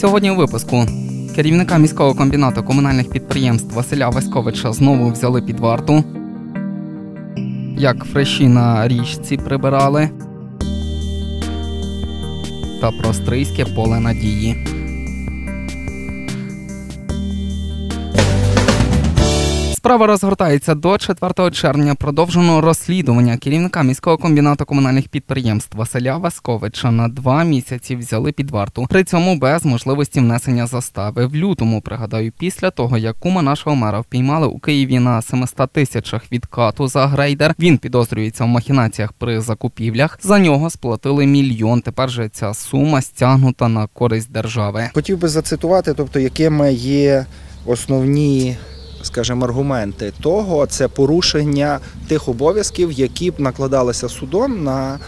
Сьогодні у випуску керівника міського комбінату комунальних підприємств Василя Васьковича знову взяли під варту. Як фреші на річці прибирали. Та про стрийське поле надії. Справа розгортається до 4 червня. Продовжено розслідування керівника міського комбінату комунальних підприємств Василя Васковича на два місяці взяли під варту. При цьому без можливості внесення застави. В лютому пригадаю, після того як кума нашого мера впіймали у Києві на 700 тисячах відкату за грейдер. Він підозрюється в махінаціях при закупівлях. За нього сплатили мільйон. Тепер же ця сума стягнута на користь держави. Хотів би зацитувати, тобто, якими є основні, скажімо, аргументи того, це порушення тих обов'язків, які б накладалися судом на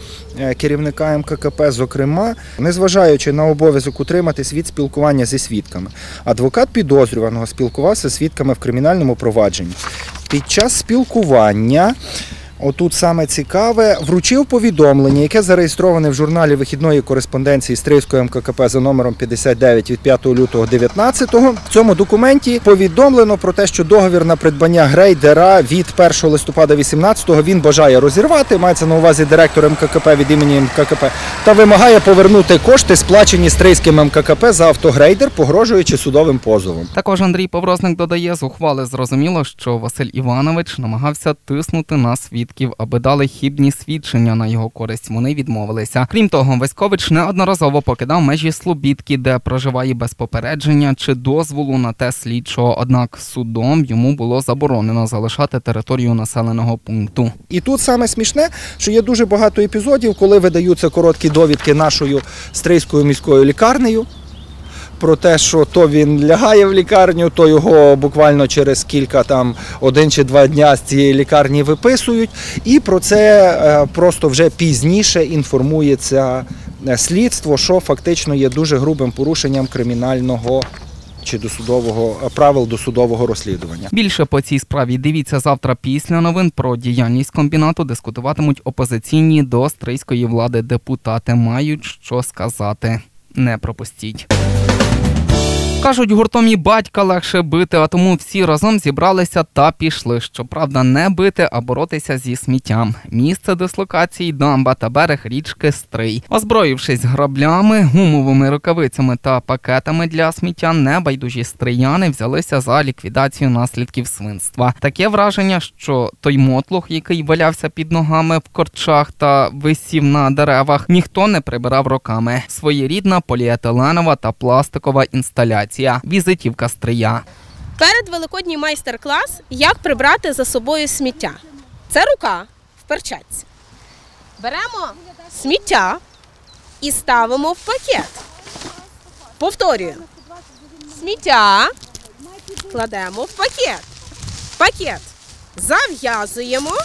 е, керівника МККП, зокрема, незважаючи на обов'язок утриматись від спілкування зі свідками. Адвокат підозрюваного спілкувався з свідками в кримінальному провадженні. Під час спілкування. Отут саме цікаве, вручив повідомлення, яке зареєстроване в журналі вихідної кореспонденції Стрийського МККП за номером 59 від 5 лютого 19-го. В цьому документі повідомлено про те, що договір на придбання грейдера від 1 листопада 18-го він бажає розірвати. Мається на увазі директор МККП від імені МККП та вимагає повернути кошти, сплачені Стрийським МККП за автогрейдер, погрожуючи судовим позовом. Також Андрій Поврозник додає, з ухвали зрозуміло, що Василь Іванович намагався тиснути на свідків, аби дали хібні свідчення на його користь. Вони відмовилися. Крім того, Васькович неодноразово покидав межі Слобідки, де проживає без попередження чи дозволу на те слідчого. Однак судом йому було заборонено залишати територію населеного пункту. І тут саме смішне, що є дуже багато епізодів, коли видаються короткі довідки нашою стрийською міською лікарнею. Про те, що то він лягає в лікарню, то його буквально через кілька там один чи два дня з цієї лікарні виписують. І про це е, просто вже пізніше інформується е, слідство, що фактично є дуже грубим порушенням кримінального чи досудового е, правил досудового розслідування. Більше по цій справі дивіться завтра після новин про діяльність комбінату. Дискутуватимуть опозиційні до стрийської влади депутати. Мають що сказати. Не пропустіть. Кажуть, гуртом і батька легше бити, а тому всі разом зібралися та пішли. Щоправда, не бити, а боротися зі сміттям. Місце дислокації дамба та берег річки Стрий. Озброївшись граблями, гумовими рукавицями та пакетами для сміття, небайдужі стрияни взялися за ліквідацію наслідків свинства. Таке враження, що той мотлух, який валявся під ногами в корчах та висів на деревах, ніхто не прибирав роками. Своєрідна поліетиленова та пластикова інсталяція. Візитівка стрия. Перед великодній майстер-клас як прибрати за собою сміття. Це рука в перчатці. Беремо сміття і ставимо в пакет. Повторюю. Сміття кладемо в пакет. Пакет зав'язуємо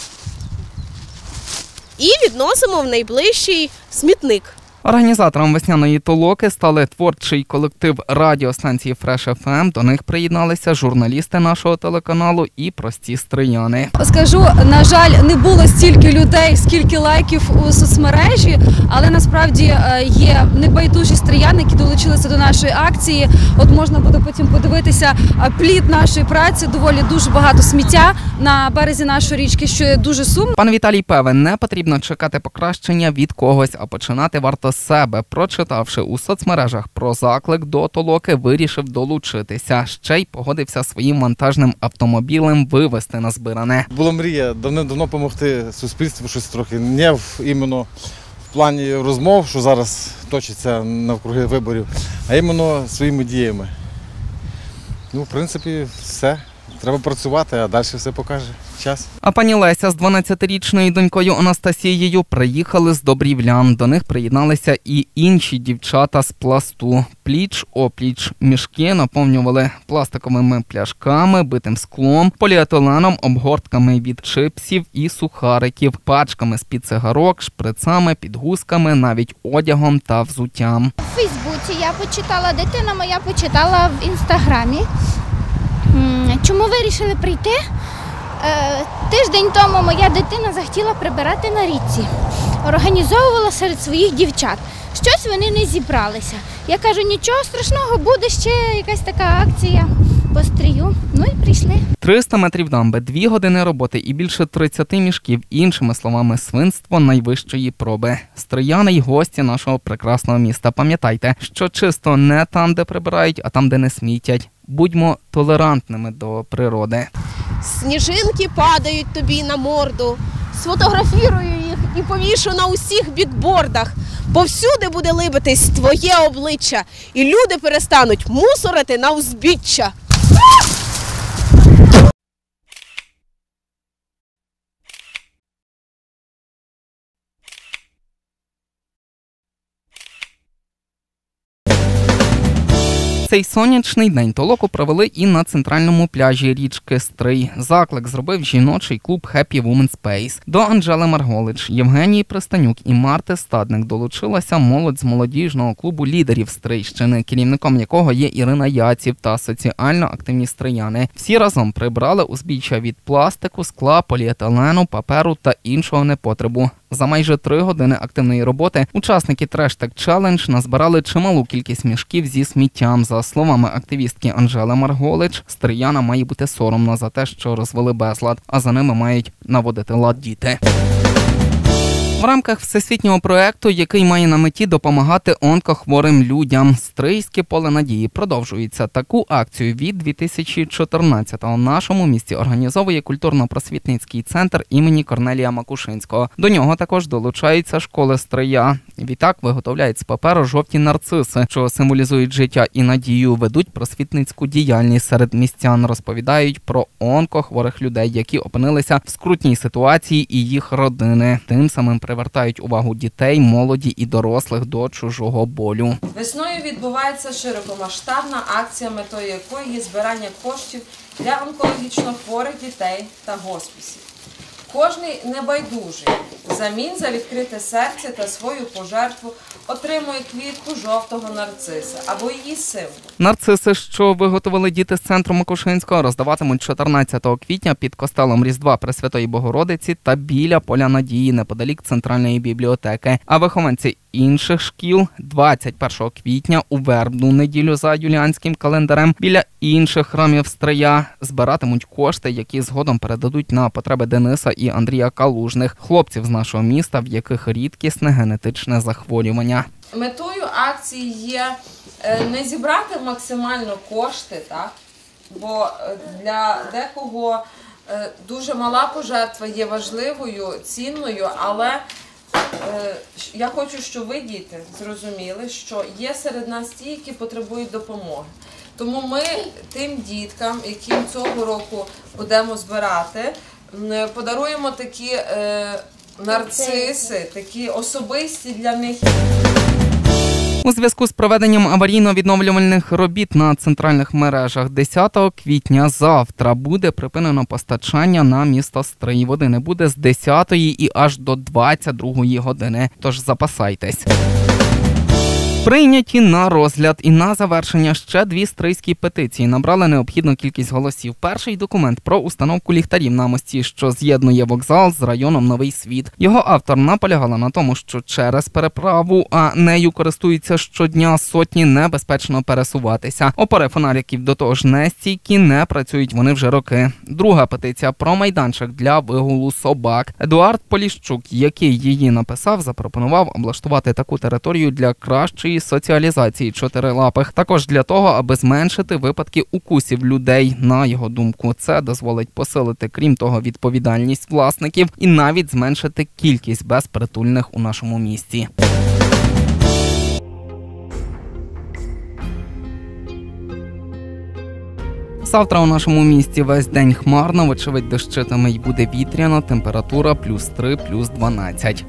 і відносимо в найближчий смітник. Організатором весняної толоки стали творчий колектив радіостанції Fresh FM. До них приєдналися журналісти нашого телеканалу і прості стрияни. Скажу, на жаль, не було стільки людей, скільки лайків у соцмережі, але насправді е, є небайдужі стріяни, які долучилися до нашої акції. От можна буде потім подивитися е, плід нашої праці. Доволі дуже багато сміття на березі нашої річки, що є дуже сумно. Пан Віталій певен, не потрібно чекати покращення від когось, а починати варто себе. Прочитавши у соцмережах про заклик до толоки, вирішив долучитися. Ще й погодився своїм вантажним автомобілем вивезти на збиране. Була мрія давним-давно допомогти суспільству щось трохи. Не в іменно в плані розмов, що зараз точиться навкруги виборів, а іменно своїми діями. Ну, в принципі, все. Треба працювати, а далі все покаже час. А пані Леся з 12-річною донькою Анастасією приїхали з Добрівлян. До них приєдналися і інші дівчата з пласту. Пліч опліч мішки наповнювали пластиковими пляшками, битим склом, поліетиленом, обгортками від чипсів і сухариків, пачками з-під цигарок, шприцами, підгузками, навіть одягом та взуттям. В Фейсбуці я почитала, дитина моя почитала в інстаграмі. Чому вирішили прийти? Е, Тиждень тому моя дитина захотіла прибирати на річці. Організовувала серед своїх дівчат. щось вони не зібралися. Я кажу, нічого страшного, буде ще якась така акція по стрію. Прийшли. 300 метрів дамби, 2 години роботи і більше 30 мішків, іншими словами, свинство найвищої проби. Стрияни й гості нашого прекрасного міста. Пам'ятайте, що чисто не там, де прибирають, а там, де не смітять. Будьмо толерантними до природи. Сніжинки падають тобі на морду. Сфотографірую їх і повішу на усіх бікбордах. Повсюди буде либитись твоє обличчя, і люди перестануть мусорити на узбіччя. Цей сонячний день толоку провели і на центральному пляжі річки Стрий. Заклик зробив жіночий клуб Happy Women Space. До Анжели Марголич, Євгенії Пристанюк і Марти Стадник долучилася молодь з молодіжного клубу лідерів Стрийщини, керівником якого є Ірина Яців та соціально активні стрияни. Всі разом прибрали узбіччя від пластику, скла, поліетилену, паперу та іншого непотребу. За майже три години активної роботи учасники Трештек Челендж назбирали чималу кількість мішків зі сміттям. За словами активістки Анжели Марголич, стріяна має бути соромно за те, що розвели безлад, а за ними мають наводити лад діти. В рамках всесвітнього проекту, який має на меті допомагати онкохворим людям, Стрийське поле надії продовжується. Таку акцію від 2014-го в нашому місті організовує культурно-просвітницький центр імені Корнелія Макушинського. До нього також долучаються школи Стрия. Відтак виготовляють з паперу жовті нарциси, що символізують життя і надію. Ведуть просвітницьку діяльність серед містян. Розповідають про онкохворих людей, які опинилися в скрутній ситуації, і їх родини. Тим самим привертають увагу дітей, молоді і дорослих до чужого болю. Весною відбувається широкомасштабна акція, метою якої є збирання коштів для онкологічно хворих дітей та госпісів. Кожний небайдужий замін за відкрите серце та свою пожертву отримує квітку жовтого нарциса або її символ. Нарциси, що виготовили діти з центру Макушинського, роздаватимуть 14 квітня під костелом Різдва Пресвятої Богородиці та біля поля надії неподалік центральної бібліотеки. А вихованці інших шкіл 21 квітня у вербну неділю за юліанським календарем біля інших храмів Стрия збиратимуть кошти, які згодом передадуть на потреби Дениса і Андрія Калужних, хлопців з нашого міста, в яких рідкісне генетичне захворювання. Метою акції є е, не зібрати максимально кошти, так? бо е, для декого е, дуже мала пожертва є важливою, цінною, але я хочу, щоб ви, діти, зрозуміли, що є серед нас ті, які потребують допомоги. Тому ми тим діткам, яким цього року будемо збирати, подаруємо такі е, нарциси, такі особисті для них. У зв'язку з проведенням аварійно-відновлювальних робіт на центральних мережах 10 квітня завтра буде припинено постачання на місто Стрий. Води не буде з 10 і аж до 22 години. Тож запасайтесь. Прийняті на розгляд і на завершення ще дві стрийські петиції набрали необхідну кількість голосів. Перший документ про установку ліхтарів на мості, що з'єднує вокзал з районом Новий Світ. Його автор наполягала на тому, що через переправу, а нею користуються щодня сотні небезпечно пересуватися. Опори фонариків до того ж не стійкі, не працюють вони вже роки. Друга петиція про майданчик для вигулу собак. Едуард Поліщук, який її написав, запропонував облаштувати таку територію для кращої соціалізації чотирилапих. Також для того, аби зменшити випадки укусів людей. На його думку, це дозволить посилити, крім того, відповідальність власників і навіть зменшити кількість безпритульних у нашому місті. Завтра у нашому місті весь день хмарно, вочевидь дощитиме й буде вітряно, температура плюс 3, плюс 12.